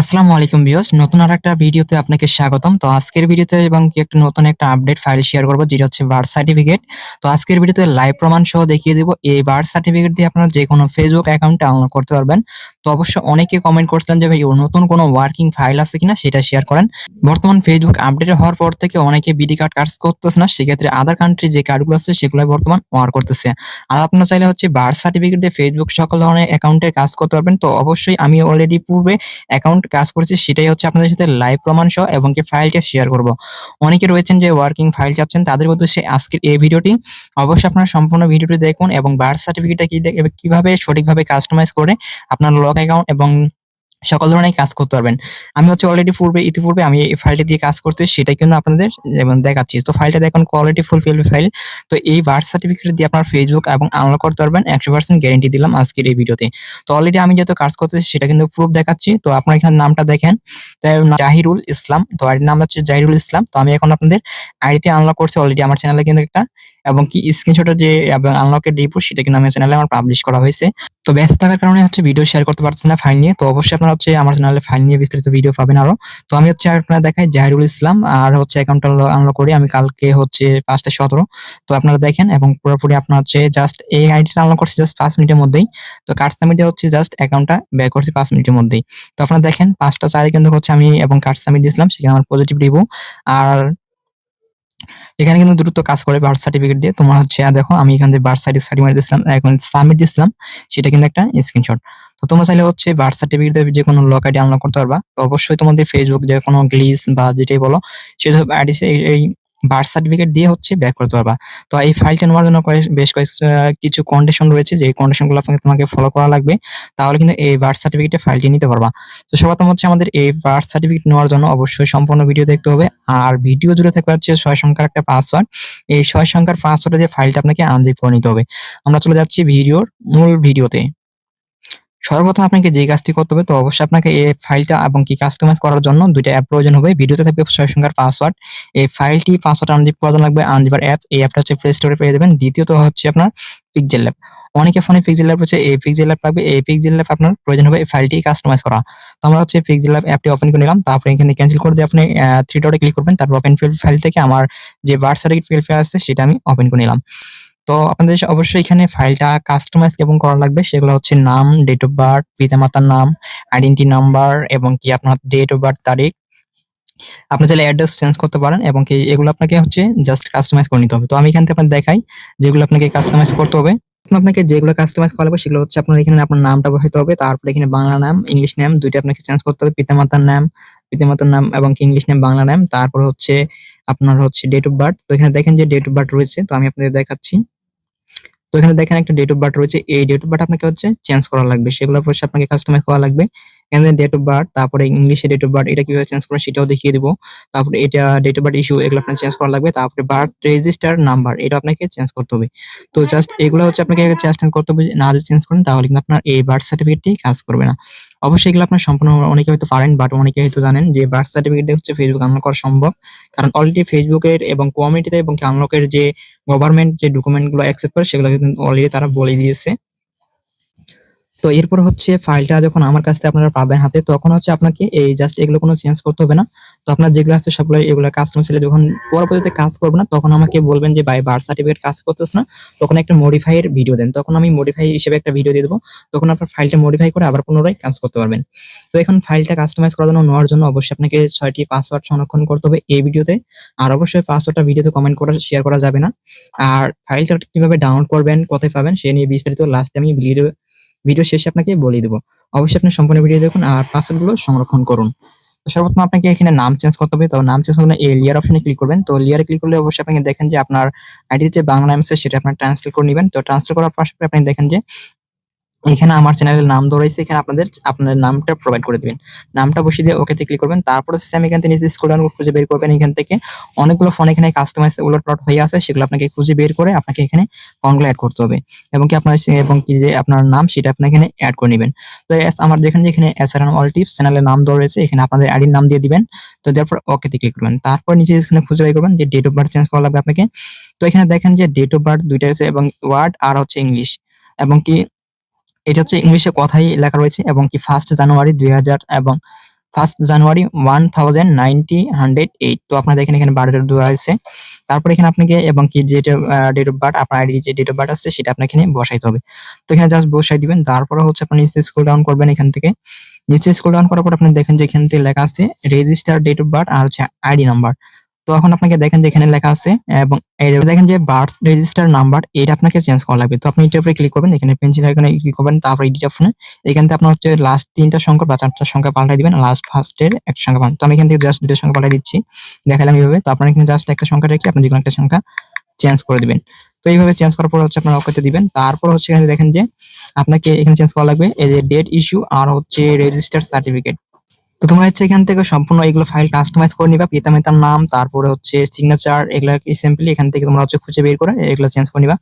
আসসালামু আলাইকুম ভিউয়ার্স, নতুন আর একটা ভিডিওতে আপনাকে স্বাগতম। তো আজকের ভিডিওতে এবং কি একটা নতুন একটা আপডেট ফাইল শেয়ার করব, যেটা হচ্ছে বার্থ সার্টিফিকেট তো আজকের ভিডিওতে লাইভ প্রমাণ সহ দেখিয়ে দিব, এই বার্থ সার্টিফিকেট দিয়ে আপনারা যে কোনো ফেসবুক অ্যাকাউন্ট ডাউনলোড করতে পারবেন। তো অবশ্য অনেকে কমেন্ট করছেন যে, ভাই নতুন কোনো ওয়ার্কিং ফাইল আছে কিনা সেটা শেয়ার করেন। বর্তমান ফেসবুক আপডেট হওয়ার পর থেকে অনেকে বিডি কার্ড কাজ করতেছে না, সেক্ষেত্রে আদার কান্ট্রি যে কার্ডগুলো আছে সেগুলো বর্তমান ওয়ার করতেছে। আর আপনারা চাইলে হচ্ছে বার্থ সার্টিফিকেট দিয়ে ফেসবুক সকল ধরনের অ্যাকাউন্টের কাজ করতে পারবেন। তো অবশ্যই আমি অলরেডি পূর্বে অ্যাকাউন্ট কাজ করেছি সেটাই হচ্ছে আপনাদের সাথে লাইভ প্রমাণ সহ এবং কি ফাইলটা শেয়ার করব। অনেকে রয়েছেন যে ওয়ার্কিং ফাইল চাচ্ছেন, তাদের উদ্দেশ্যে আজকের এই ভিডিওটি। অবশ্যই আপনারা সম্পূর্ণ ভিডিওটি দেখুন এবং বার্থ সার্টিফিকেটটা কি কীভাবে সঠিকভাবে কাস্টমাইজ করে আপনার লগ অ্যাকাউন্ট এবং সকল ধরনের কাজ করতে পারবেন। আমি হচ্ছে অলরেডি পূর্বে, ইতিপূর্বে আমি এই ফাইলটা দিয়ে কাজ করছি সেটা কিন্তু আপনাদের যেমন দেখাচ্ছি। তো ফাইলটা দেখুন কোয়ালিটি ফুল ফিল ফাইল তো এই বার্থ সার্টিফিকেট দিয়ে আপনার ফেসবুক এবং আনলক করতে পারবেন, একশো পার্সেন্ট গ্যারেন্টি দিলাম আজকের এই ভিডিওতে তো। অলরেডি আমি যত কাজ করতেছি, সেটা কিন্তু প্রুফ দেখাচ্ছি। তো আপনার এখানে নামটা দেখেন জাহিরুল ইসলাম। তো আইডির নাম হচ্ছে জাহিরুল ইসলাম। তো আমি এখন আপনাদের আইডিটি আনলক করছি অলরেডি আমার চ্যানেলে কিন্তু একটা এবং কি স্ক্রিনশটের যে আনলকের রিপোর্ট সেটা কিন্তু আমার চ্যানেলে আমার পাবলিশ করা হয়েছে। তো ব্যস্ত থাকার কারণে হচ্ছে ভিডিও শেয়ার করতে পারছি না ফাইল নিয়ে। তো অবশ্যই আপনারা হচ্ছে আমার চ্যানেলে ফাইল নিয়ে বিস্তারিত ভিডিও পাবেন আরও। তো আমি হচ্ছে আপনারা দেখাই জাহিরুল ইসলাম। আর হচ্ছে অ্যাকাউন্টটা আনলক করি। আমি কালকে হচ্ছে পাঁচটা সতেরো। তো আপনারা দেখেন এবং পুরোপুরি আপনার হচ্ছে জাস্ট এই আইডিটা আনলক করছি জাস্ট পাঁচ মিনিটের মধ্যেই। তো কার্ড সামিটে হচ্ছে জাস্ট অ্যাকাউন্টটা বের করছি পাঁচ মিনিটের মধ্যেই। তো আপনারা দেখেন পাঁচটা চারে কিন্তু হচ্ছে আমি এবং কার্ড সামিট দিয়েছিলাম। সেখানে আমার পজিটিভ রিভিউ আর এখানে কিন্তু দ্রুত কাজ করে বার্থ সার্টিফিকেট দিয়ে। তোমার হচ্ছে দেখো, আমি এখান থেকে বার্থ সার্টিফিকেট মারি দিচ্ছিলাম এখন সাবমিট দিচ্ছিলাম সেটা কিন্তু একটা স্ক্রিনশট তো তোমরা চাইলে হচ্ছে বার্থ সার্টিফিকেট যে কোনো লক আইডি আনলক করতে পারবা। অবশ্যই তোমাদের ফেসবুক যে কোনো গ্লিস বা যেটাই বলো, সেসব আইডি এই বার্থ সার্টিফিকেট দিয়ে হচ্ছে ব্যাক করতে পারবা। তো এই ফাইলটা নেওয়ার জন্য বেশ কয়েক কিছু কন্ডিশন রয়েছে, যে কন্ডিশনগুলো আপনাকে তোমাকে ফলো করা লাগবে। তাহলে কিন্তু এই বার্থ সার্টিফিকেটে ফাইলটি নিতে পারবা। তো সর্বপ্রথম হচ্ছে আমাদের এই বার্থ সার্টিফিকেট নেওয়ার জন্য অবশ্যই সম্পূর্ণ ভিডিও দেখতে হবে। আর ভিডিও জুড়ে থাকবে হচ্ছে ছয় সংখ্যার একটা পাসওয়ার্ড এই ছয় সংখ্যার পাসওয়ার্ডে যে ফাইলটা আপনাকে আনজিপ করে নিতে হবে। আমরা চলে যাচ্ছি ভিডিওর মূল ভিডিওতে সর্বপ্রথম আপনাকে যে কাজটি করতে হবে, তো অবশ্যই আপনাকে এই ফাইলটা এবং কি কাস্টমাইজ করার জন্য দুইটা অ্যাপ প্রয়োজন হবে। ভিডিওতে থাকবে ছয় সংখ্যার পাসওয়ার্ড এই ফাইলটি পাসওয়ার্ড আনজিপ প্রয়োজন লাগবে আনজিপার অ্যাপ এই অ্যাপটা হচ্ছে প্লে স্টোরে পেয়ে যাবেন। দ্বিতীয়ত হচ্ছে আপনার পিকজেল ল্যাব অনেকে ফোনে পিকজেল ল্যাব হচ্ছে এই পিকজেল ল্যাব লাগবে এই পিকজেল ল্যাব আপনার প্রয়োজন হবে এই ফাইলটি কাস্টমাইজ করা। তো আমরা হচ্ছে পিক্সেল ল্যাব অ্যাপটি ওপেন করে নিলাম। তারপরে এখানে ক্যান্সেল করে দিয়ে আপনি থ্রি ডটে ক্লিক করবেন। তারপর ওপেন ফাইল থেকে আমার যে বার্থ সার্টিফিকেট ফাইল আছে, সেটা আমি ওপেন করে নিলাম। তো আপনাদের অবশ্যই এখানে ফাইলটা কাস্টমাইজ কেমন করা লাগবে। সেগুলো হচ্ছে নাম ডেট অফ বার্থ পিতামাতার নাম আইডেন্টি নাম্বার এবং কি আপনার ডেট অফ বার্থ তারিখ। আপনি চাইলে অ্যাড্রেস চেঞ্জ করতে পারেন এবং কি এগুলো আপনাকে হচ্ছে জাস্ট কাস্টমাইজ করে নিতে হবে। তো আমি এখান থেকে আপনার দেখাই যেগুলো আপনাকে কাস্টমাইজ করতে হবে। আপনাকে যেগুলো কাস্টমাইজ করা লাগবে সেগুলো হচ্ছে আপনার এখানে আপনার নামটা বসাতে হবে। তারপরে এখানে বাংলা নাম ইংলিশ নাম দুইটা আপনাকে চেঞ্জ করতে হবে। পিতামাতার নাম পিতামাতার নাম এবং ইংলিশ নাম বাংলা নাম। তারপর হচ্ছে আপনার হচ্ছে ডেট অফ বার্থ তো এখানে দেখেন যে ডেট অফ বার্থ রয়েছে। তো আমি আপনাদের দেখাচ্ছি। তো এখানে দেখেন একটা ডেট অফ বার্থ রয়েছে। এই ডেট অফ বার্থ আপনাকে হচ্ছে চেঞ্জ করা লাগবে। সেগুলো পরে আপনাকে কাস্টমাইজ করা লাগবে। এখানে ডেট অফ বার্থ তারপরে ইংলিশে ডেট অফ বার্থ এটা কীভাবে চেঞ্জ করে সেটাও দেখিয়ে দিব। তারপরে এটা ডেট অফ বার্থ ইস্যু এগুলো আপনার চেঞ্জ করা লাগবে। তারপরে বার্থ রেজিস্টার নাম্বার এটা আপনাকে চেঞ্জ করতে হবে। তো জাস্ট এগুলো হচ্ছে আপনাকে চেঞ্জ করতে হবে। না চেঞ্জ করেন, তাহলে কিন্তু আপনার এই বার্থ সার্টিফিকেটটি কাজ করবে না। অবশ্যই এগুলো আপনার সম্পূর্ণ অনেকে হয়তো পারেন বাট অনেকে হয়তো জানেন যে বার্থ সার্টিফিকেট দিয়ে হচ্ছে ফেসবুক আনলক করা সম্ভব। কারণ অলরেডি ফেসবুকের এবং কমিউনিটিতে এবং আনলকের যে গভর্নমেন্ট যে ডকুমেন্টগুলো অ্যাকসেপ্ট করে, সেগুলো কিন্তু অলরেডি তারা বলে দিয়েছে। তো এরপর হচ্ছে ফাইলটা যখন আমার কাছ থেকে আপনারা পাবেন হাতে, তখন হচ্ছে আপনাকে এই জাস্ট এগুলো কোনো চেঞ্জ করতে হবে না। তো আপনার যেগুলো আছে সবগুলো এগুলো কাস্টমার ছেলে যখন পরবর্তীতে কাজ করবে না, তখন আমাকে বলবেন যে বাই বার্থ সার্টিফিকেট কাজ করতেছে না। তখন একটা মডিফাই এর ভিডিও দেন। তখন আমি মডিফাই হিসেবে একটা ভিডিও দিয়ে দেবো। তখন আপনার ফাইলটা মডিফাই করে আবার পুনরায় কাজ করতে পারবেন। তো এখন ফাইলটা কাস্টমাইজ করার জন্য, নেওয়ার জন্য অবশ্যই আপনাকে ছয়টি পাসওয়ার্ড সংরক্ষণ করতে হবে এই ভিডিওতে আর অবশ্যই পাসওয়ার্ডটা ভিডিওতে কমেন্ট করা শেয়ার করা যাবে না। আর ফাইলটা কীভাবে ডাউনলোড করবেন, কোথায় পাবেন, সে নিয়ে বিস্তারিত লাস্টে আমি ভিডিও ভিডিও শেষে আপনাকে বলে দেবো। অবশ্যই আপনি সম্পূর্ণ ভিডিও দেখুন আর পাসওয়ার্ডগুলো সংরক্ষণ করুন। সর্বপ্রথম আপনাকে এখানে নাম চেঞ্জ করতে হবে। তো নাম চেঞ্জ করতে এই লেয়ার অপশনে ক্লিক করবেন। তো লেয়ারে ক্লিক করলে অবশ্যই আপনি দেখেন যে আপনার আইডির যে বাংলা নাম আছে সেটা আপনার ট্রান্সলেট করে নেবেন। তো ট্রান্সলেট করার পাশাপাশি আপনি দেখেন যে এখানে আমার চ্যানেলের নাম দৌড়াইছে এখানে আপনাদের আপনাদের নামটা প্রোভাইড করে দিবেন। নামটা বসিয়ে দিয়ে ওকেতে ক্লিক করবেন, তারপরে সেম এখান থেকে স্ক্রল ডাউন খুঁজে বের করবেন, এখান থেকে অনেকগুলো ফোন এখানে কাস্টমাইজ উলট প্লট হয়ে আছে, সেগুলো আপনাকে খুঁজে বের করে আপনাকে এখানে ফোনগুলো অ্যাড করতে হবে। এবং কি আপনার এবং কি যে আপনার নাম, সেটা আপনি এখানে অ্যাড করে নেবেন। তো এস- আমার যেখানে এখানে এসআরএন অল টিপস চ্যানেলের নাম রয়েছে, এখানে আপনাদের আইডির নাম দিয়ে দিবেন। তো তারপর ওকেতে ক্লিক করবেন। তারপর নিচে এখানে খুঁজে বের করবেন যে ডেট অফ বার্থ চেঞ্জ করা লাগবে আপনাকে। তো এখানে দেখেন যে ডেট অফ বার্থ দুইটা আছে এবং ওয়ার্ড আর হচ্ছে ইংলিশ এবং কি এটা হচ্ছে ইংলিশে কথাই লেখা রয়েছে এবং কি ফার্স্ট জানুয়ারি দুই হাজার এবং first January one thousand hundred eight তো আপনার দেখেন এখানে বারোটা দেওয়া হয়েছে। তারপর এখানে আপনাকে এবং কি যেটা ডেট অফ বার্থ আপনার আইডি যে ডেট অফ বার্থ আছে সেটা আপনাকে এখানে বসাইতে হবে। তো এখানে জাস্ট বসাই দিবেন। তারপরে হচ্ছে আপনি নিচে স্ক্রল ডাউন করবেন এখান থেকে। নিচে স্ক্রল ডাউন করার পর আপনি দেখেন যে এখান থেকে লেখা আছে রেজিস্টার ডেট অফ বার্থ আর হচ্ছে আইডি নাম্বার তো এখন আপনাকে দেখেন যে এখানে লেখা আছে, এবং দেখেন যে বার্থ রেজিস্টার নাম্বার এটা আপনাকে চেঞ্জ করা লাগবে। তো আপনি এটার উপরে ক্লিক করবেন, এখানে পেন্সিল আইকনে ক্লিক করবেন, তারপর এডিট অপশনে এখান থেকে আপনার হচ্ছে লাস্ট তিনটা সংখ্যা বা চারটা সংখ্যা পাল্টাই দিবেন লাস্ট ফার্স্টের একটা সংখ্যা পান তো আমি এখান থেকে জাস্ট দুটো সংখ্যা পাল্টাই দিচ্ছি। দেখালাম এইভাবে। তো আপনার এখানে জাস্ট একটা সংখ্যা রেখে আপনি যে কোনো একটা সংখ্যা চেঞ্জ করে দিবেন। তো এইভাবে চেঞ্জ করার পর হচ্ছে আপনার ওকেতে দিবেন। তারপর হচ্ছে এখানে দেখেন যে আপনাকে এখানে চেঞ্জ করা লাগবে। এই যে ডেট ইস্যু আর হচ্ছে রেজিস্টার সার্টিফিকেট তো তোমরা হচ্ছে এখান থেকে সম্পূর্ণ এগুলো ফাইল কাস্টমাইজ করে নিবা পিতা মাতার নাম তারপরে হচ্ছে সিগনেচার এগুলো সিম্পলি এখান থেকে তোমরা হচ্ছে খুঁজে বের করে এগুলো চেঞ্জ করে নিবা।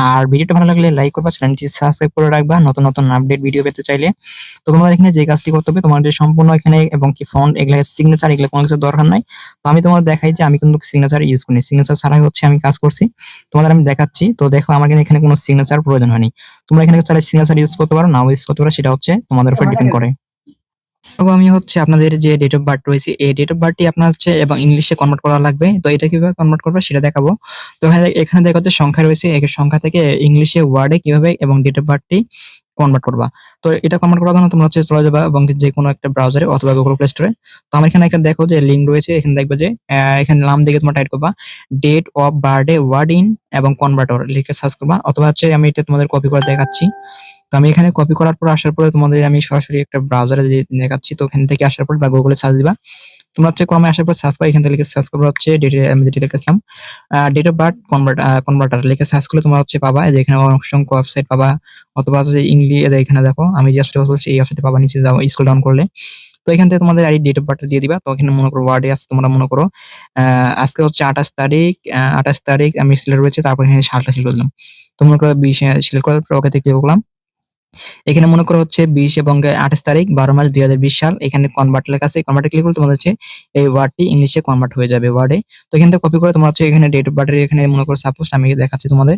আর ভিডিওটা ভালো লাগলে লাইক করবা চ্যানেলটি সাবস্ক্রাইব করে রাখবা নতুন নতুন আপডেট ভিডিও পেতে চাইলে। তো তোমরা এখানে যে কাজটি করতে হবে তোমাদের সম্পূর্ণ এখানে এবং কি ফন্ট এগুলো সিগনেচার এগুলো কোনো কিছু দরকার নাই। তো আমি তোমাদের দেখাই যে আমি কিন্তু সিগনেচার ইউজ করি সিগনেচার ছাড়াই হচ্ছে আমি কাজ করছি। তোমাদের আমি দেখাচ্ছি তো দেখো আমার কিন্তু এখানে কোনো সিগনেচার প্রয়োজন হয়নি। তোমরা এখানে চাইলে সিগনেচার ইউজ করতে পারো নাও ইউজ করতে পারো সেটা হচ্ছে তোমাদের উপর ডিপেন্ড করে। তো আমি হচ্ছে আপনাদের যে ডেট অফ বার্থ রয়েছে, এই ডেট অফ বার্থটি আপনার হচ্ছে এবং ইংলিশে কনভার্ট করা লাগবে। তো এটা কীভাবে কনভার্ট করবে সেটা দেখাবো। তো এখানে এখানে দেখা হচ্ছে সংখ্যা রয়েছে, এক সংখ্যা থেকে ইংলিশে ওয়ার্ডে কীভাবে এবং ডেট অফ বার্থটি কনভার্ট করবা। তো এটা কনভার্ট করার জন্য তোমরা হচ্ছে চলে যাবা এবং যে কোনো একটা ব্রাউজারে অথবা গুগল প্লে স্টোরে তো আমার এখানে একটা দেখো যে লিঙ্ক রয়েছে, এখানে দেখবে যে এখানে নাম দেখে তোমরা টাইপ করবা date of birthday word in এবং কনভার্টর লিখে সার্চ করবা। অথবা হচ্ছে আমি এটা তোমাদের কপি করে দেখাচ্ছি। তো আমি এখানে কপি করার পর, আসার পরে তোমাদের আমি সরাসরি একটা ব্রাউজারে দেখাচ্ছি। তো ওখান থেকে আসার পর বা গুগলে সার্চ দিবা। তোমরা হচ্ছে ক্রমে আসার পর সার্চ পাই এখান থেকে লিখে সার্চ করব হচ্ছে ডেট আমি যেটা লিখেছিলাম date of birth convert converter লিখে সার্চ করলে তোমরা হচ্ছে পাবা যে এখানে অসংখ্য ওয়েবসাইট পাবা, অথবা হচ্ছে ইংলিশ এখানে দেখো, আমি যে ওয়েবসাইট বলছি এই ওয়েবসাইটে পাবা, নিচে যাও স্ক্রল ডাউন করলে। তো এখান থেকে তোমাদের আইডি ডেট অফ বার্থ দিয়ে দিবা, তো এখানে মনে করো ওয়ার্ডে আছে, তোমরা মনে করো আজকে হচ্ছে আঠাশ তারিখ আঠাশ তারিখ আমি সিলেক্ট রয়েছে, তারপর এখানে সালটা সিলেক্ট করলাম তো মনে করো বিশ সিলেক্ট করার পর ওকে ক্লিক করলাম এখানে মনে করো হচ্ছে বিশ এবং আঠাশ তারিখ, বারো মাস দুই হাজার বিশ সাল। এখানে কনভার্ট লেখা আছে। কনভার্টে ক্লিক করলে তোমাদের হচ্ছে এই ওয়ার্ডটি ইংলিশে কনভার্ট হয়ে যাবে ওয়ার্ডে তো এখান থেকে কপি করে তোমার হচ্ছে এখানে ডেট অফ বার্থের এখানে মনে করো সাপোজ আমি দেখাচ্ছি তোমাদের।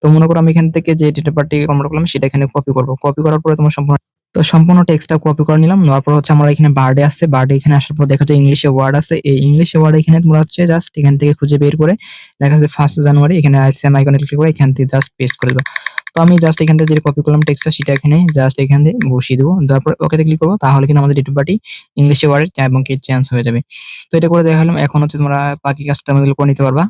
তো মনে করো আমি এখান থেকে যে ডেট অফ বার্থটি কনভার্ট করলাম, সেটা এখানে কপি করব। কপি করার পরে তোমার সম্পূর্ণ তো সম্পূর্ণ টেক্সটটা কপি করে নিলাম। নেওয়ার পর হচ্ছে আমরা এখানে বার্থডে আসছে। বার্থডে এখানে আসার পর দেখা যায় ইংলিশে ওয়ার্ড আছে। এই ইংলিশে ওয়ার্ড এখানে তোমরা হচ্ছে জাস্ট এখান থেকে খুঁজে বের করে লেখা আছে ফার্স্ট জানুয়ারি এখানে আইসিএম আইকনে ক্লিক করে এখান থেকে জাস্ট পেস্ট করে দেবো তো আমি জাস্ট এখান থেকে যে কপি করলাম টেক্সটটা সেটা এখানে জাস্ট এখান থেকে বসিয়ে দেবো। তারপর ওকে ক্লিক করব। তাহলে কিন্তু আমাদের ডেট বাটি ইংলিশে ওয়ার্ড এবং কি চেঞ্জ হয়ে যাবে। তো এটা করে দেখালাম। এখন হচ্ছে তোমরা বাকি কাজটা আমাদের করে নিতে পারবা।